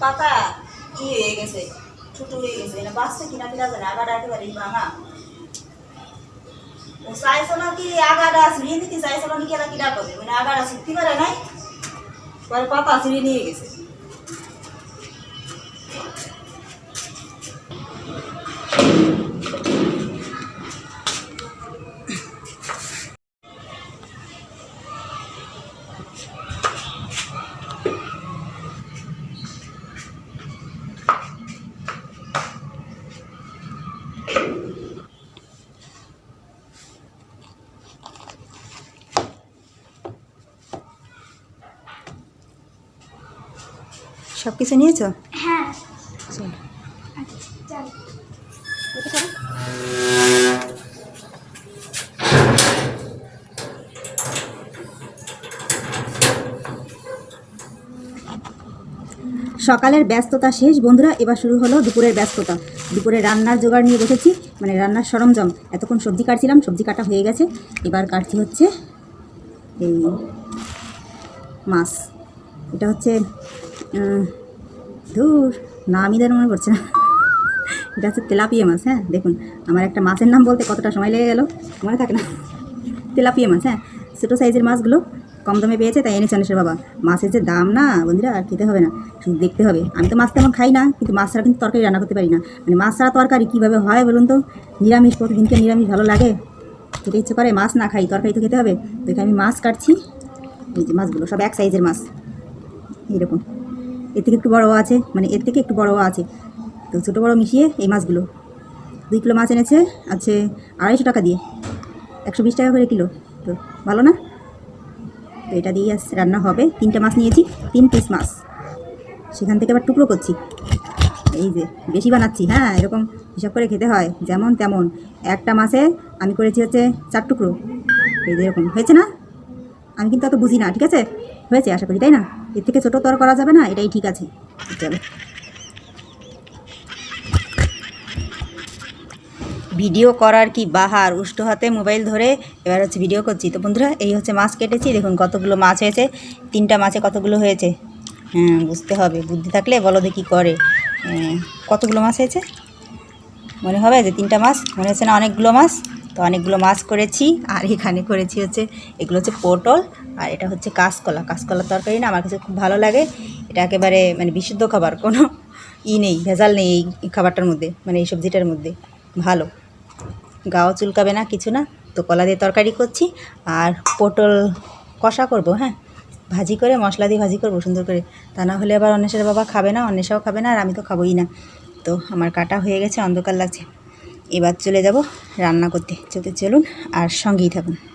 পাতা ই হয়ে গেছে? ছোট হয়ে গেছে। এটা বাঁচছে কিনা কিনা জানে আগাটা একেবারে ভাঙা। ও না কি আগাটা ছিঁড়িয়ে দিতে? না কি কেনা কিনা করে? মানে আগাটা ছিঁড়তে পারে নাই? পরে পাতা ছিঁড়ে নিয়ে গেছে। সব কিছু নিয়েছো? হ্যাঁ। চল। সকালের ব্যস্ততা শেষ। বন্ধুরা এবার শুরু হলো দুপুরের ব্যস্ততা। দুপুরে রান্নার জোগাড় নিয়ে বসেছি মানে রান্নার সরঞ্জাম। এতক্ষণ সবজি কাটছিলাম সবজি কাটা হয়ে গেছে। এবার কাটছি হচ্ছে এই মাছ। এটা হচ্ছে ধুর যেন মনে পড়ছে না। এটা হচ্ছে তেলাপিয়া মাছ হ্যাঁ দেখুন, আমার একটা মাছের নাম বলতে কতটা সময় লেগে গেল, মনে থাকে না। তেলাপিয়া মাছ হ্যাঁ ছোটো সাইজের মাছগুলো কম দামে পেয়েছে, তাই এনেছে অনেশের বাবা। মাছের যে দাম না, বন্ধুরা, আর খেতে হবে না, শুধু দেখতে হবে। আমি তো মাছ তেমন খাই না, কিন্তু মাছ ছাড়া কিন্তু তরকারি রান্না করতে পারি না। মানে মাছ ছাড়া তরকারি কীভাবে হয় বলুন তো? নিরামিষ প্রতিদিনকে নিরামিষ ভালো লাগে? খেতে ইচ্ছে করে, মাছ না খাই, তরকারি তো খেতে হবে। তো আমি মাছ কাটছি। এই যে মাছগুলো, সব এক সাইজের মাছ। এইরকম এর থেকে একটু বড়ও আছে মানে এর থেকে একটু বড়ও আছে। তো ছোটো বড়ো মিশিয়ে এই মাছগুলো। দুই কিলো মাছ এনেছে, আছে আড়াইশো টাকা দিয়ে। একশো বিশ টাকা করে কিলো। তো ভালো না? তো এটা দিয়ে আজ রান্না হবে। তিনটা মাছ নিয়েছি, তিন পিস মাছ। সেখান থেকে আবার টুকরো করছি। এই যে, বেশি বানাচ্ছি হ্যাঁ এরকম হিসাব করে খেতে হয়। যেমন তেমন। একটা মাছে আমি করেছি হচ্ছে চার টুকরো। এই যে এরকম। হয়েছে না? আমি কিন্তু অত বুঝি না, ঠিক আছে? হয়েছে? আশা করি তাই না? এর থেকে ছোটো তো আর করা যাবে না এটাই ঠিক আছে। চলো। ভিডিও করার কি বাহার? উষ্ট হাতে মোবাইল ধরে এবার হচ্ছে ভিডিও করছি। তো বন্ধুরা এই হচ্ছে মাছ কেটেছি। দেখুন কতগুলো মাছ হয়েছে। তিনটা মাছে কতগুলো হয়েছে? হ্যাঁ বুঝতে হবে। বুদ্ধি থাকলে বলো দেখি করে। হ্যাঁ, কতগুলো মাছ হয়েছে? মনে হবে যে তিনটা মাছ? মনে হচ্ছে না অনেকগুলো মাছ? তো অনেকগুলো মাছ করেছি। আর এখানে করেছি হচ্ছে এগুলো হচ্ছে পটল আর এটা হচ্ছে কাঁচকলা। কাঁচকলার তরকারি না আমার কাছে খুব ভালো লাগে। এটা একেবারে মানে বিশুদ্ধ খাবার, কোনো ই নেই, ভেজাল নেই এই খাবারটার মধ্যে মানে এই সবজিটার মধ্যে। ভালো। গাও চুলকাবে না, কিছু না। তো কলা দিয়ে তরকারি করছি। আর পটল কষা করব হ্যাঁ? ভাজি করে, মশলা দিয়ে ভাজি করব সুন্দর করে। তা না হলে আবার অন্বেষের বাবা খাবে না, অন্বেষাও খাবে না, আর আমি তো খাবোই না। তো আমার কাটা হয়ে গেছে, অন্ধকার লাগছে। এবার চলে যাব রান্না করতে। চলতে চলুন, আর সঙ্গেই থাকুন।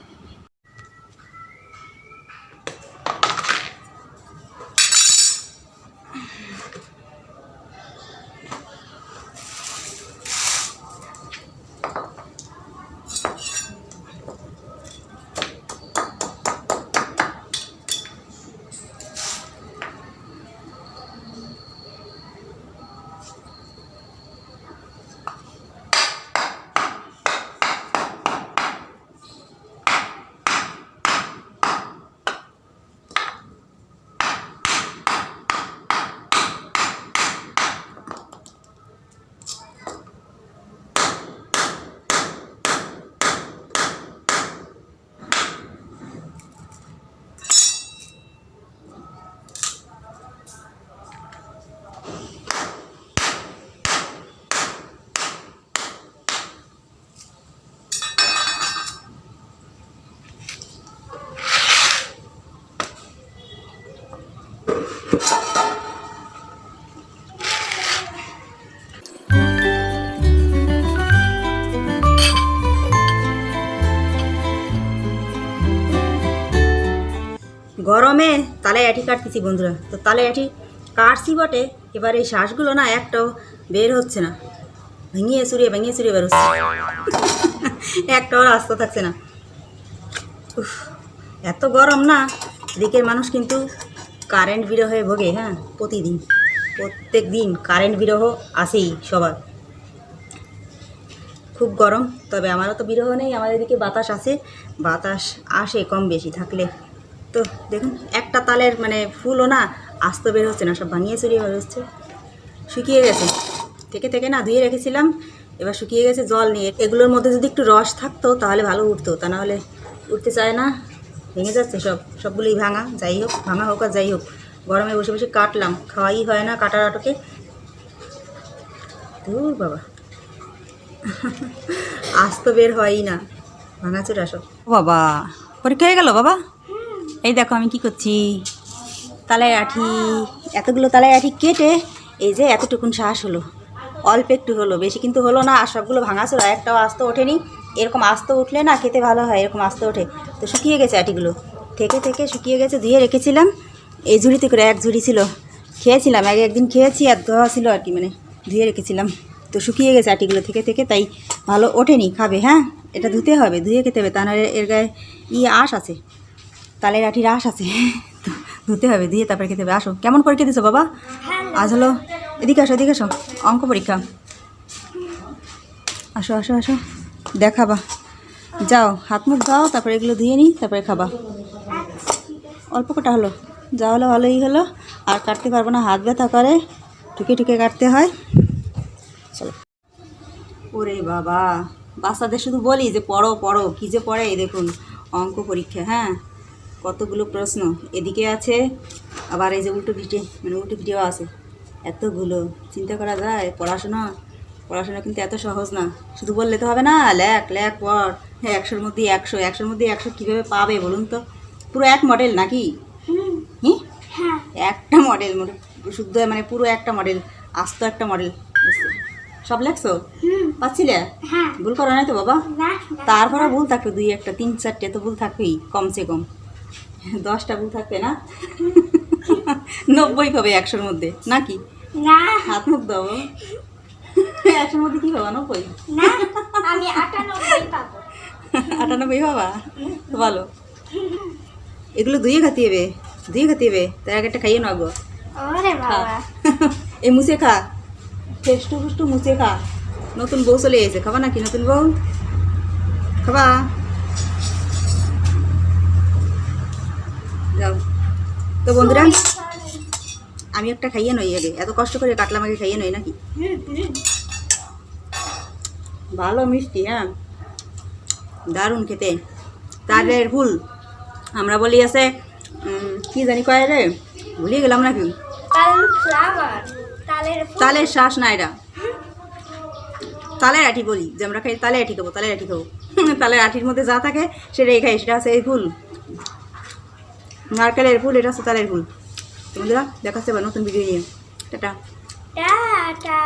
গরমে তালে আঠি কাটতেছি বন্ধুরা। তো তালে আঠি কাটছি বটে এবার এই শ্বাসগুলো না একটাও বের হচ্ছে না। ভেঙিয়ে চুরিয়ে ভেঙিয়ে চুরিয়ে বেরোচ্ছে একটাও রাস্তা থাকছে না। উফ, এত গরম না এদিকের মানুষ কিন্তু কারেন্ট বিরহে ভোগে হ্যাঁ প্রতিদিন। প্রত্যেক দিন কারেন্ট বিরহ আসেই সবার। খুব গরম তবে আমারও তো বিরহ নেই আমাদের এদিকে বাতাস আসে বাতাস আসে কম বেশি থাকলে তো দেখুন, একটা তালের মানে ফুলও না, আস্ত বের হচ্ছে না, সব ভাঙিয়ে চুরিয়ে বের হচ্ছে। শুকিয়ে গেছে। থেকে থেকে না ধুয়ে রেখেছিলাম, এবার শুকিয়ে গেছে, জল নিয়ে। এগুলোর মধ্যে যদি একটু রস থাকতো, তাহলে ভালো উঠতো, তা নাহলে উঠতে চায় না। ভেঙে যাচ্ছে সব, সবগুলোই ভাঙা, যাই হোক, ভাঙা হোক আর যাই হোক। গরমে বসে বসে কাটলাম, খাওয়াই হয় না কাটার আটকে দূর বাবা। আজ তো বের হয়ই না ভাঙাচোরা সব। বাবা, পরীক্ষা হয়ে গেল বাবা? এই দেখো আমি কি করছি? তালাই আঠি, এতগুলো তালাই আঠি কেটে এই যে এতটুকুন শ্বাস হলো। অল্প একটু হলো, বেশি কিন্তু হলো না, আর সবগুলো ভাঙাচোরা, একটাও আস্ত ওঠেনি। এরকম আস্ত উঠলে না খেতে ভালো হয়, এরকম আস্ত ওঠে। তো শুকিয়ে গেছে আটিগুলো। থেকে থেকে শুকিয়ে গেছে, ধুয়ে রেখেছিলাম। এই ঝুড়িতে করে এক ঝুড়ি ছিল। খেয়েছিলাম, আগে একদিন খেয়েছি, আর ধোয়া ছিল আর কি মানে ধুয়ে রেখেছিলাম। তো শুকিয়ে গেছে আটিগুলো থেকে থেকে, তাই ভালো ওঠেনি, খাবে হ্যাঁ? এটা ধুতে হবে, ধুয়ে খেতে হবে, তা নাহলে এর গায়ে ই আঁশ আছে। তালের আঠির আঁশ আছে। ধুতে হবে, ধুয়ে তারপরে খেতে হবে। আসো, কেমন পরীক্ষা দিছো বাবা? আজ হলো এদিকে আসো এদিকে আসো। অঙ্ক পরীক্ষা। আসো আসো আসো। দেখাবা। যাও, হাত মুখ দাও তারপরে এগুলো ধুয়ে নিই, তারপরে খাবা। অল্প কটা হলো। যা হলো, ভালোই হলো। আর কাটতে পারব না, হাত ব্যথা করে। টুকে টুকে কাটতে হয়। চলো। ওরে বাবা। বাচ্চাদের শুধু বলি যে পড়ো পড়ো। কী যে পড়ে দেখুন, অঙ্ক পরীক্ষা হ্যাঁ? কতগুলো প্রশ্ন? এদিকে আছে আবার এই যে উল্টো ভিটে মানে উল্টো ভিডিও আছে। এতগুলো চিন্তা করা যায়? পড়াশোনা? পড়াশোনা কিন্তু এত সহজ না। শুধু বললে তো হবে না ল্যাক ল্যাক পড়। হ্যাঁ একশোর মধ্যে একশো একশোর মধ্যে একশো কীভাবে পাবে বলুন তো? পুরো এক মডেল নাকি? হুম? একটা মডেল শুদ্ধ মানে পুরো একটা মডেল আস্ত একটা মডেল সব লেখছো? পাচ্ছিলে? ভুল করো নাই তো বাবা। তারপরে ভুল থাকবে দুই একটা তিন চারটে তো ভুল থাকবেই কমসে কম। দশটা ভুল থাকবে না? নব্বই পাবে একশোর মধ্যে নাকি? না। হাত মুখ দাও একশোর মধ্যে কি পাবা নব্বই? আমি আটানব্বই পাবো। ভালো। এগুলো ধুয়ে খাতে হবে ধুয়ে খাতে হবে তার আগে একটা খাইয়ে খা। এই মুছে খা। ফেস্টু ফুস্টু মুছে খা। নতুন বউ চলে এসেছে খাবা নাকি নতুন বউ? খাবা। তো বন্ধুরা আমি একটা খাইয়ে নই আগে এত কষ্ট করে কাটলাম আগে খাইয়ে নই নাকি। ভালো মিষ্টি হ্যাঁ? দারুণ খেতে। তালের ফুল আমরা বলি আছে কি জানি কয় রে? ভুলিয়ে গেলাম নাকি? তাল তালের শ্বাস না এটা। তালের আঠি বলি যে আমরা খাই তালে আঠি খাব তালের আঠি খাব। তালের আঠির মধ্যে যা থাকে সেটাই খাই সেটা আছে এই ফুল নারকেলের ফুল এটা হচ্ছে ফুল। বন্ধুরা দেখাচ্ছে নতুন ভিডিও নিয়ে। টাটা। টাটা।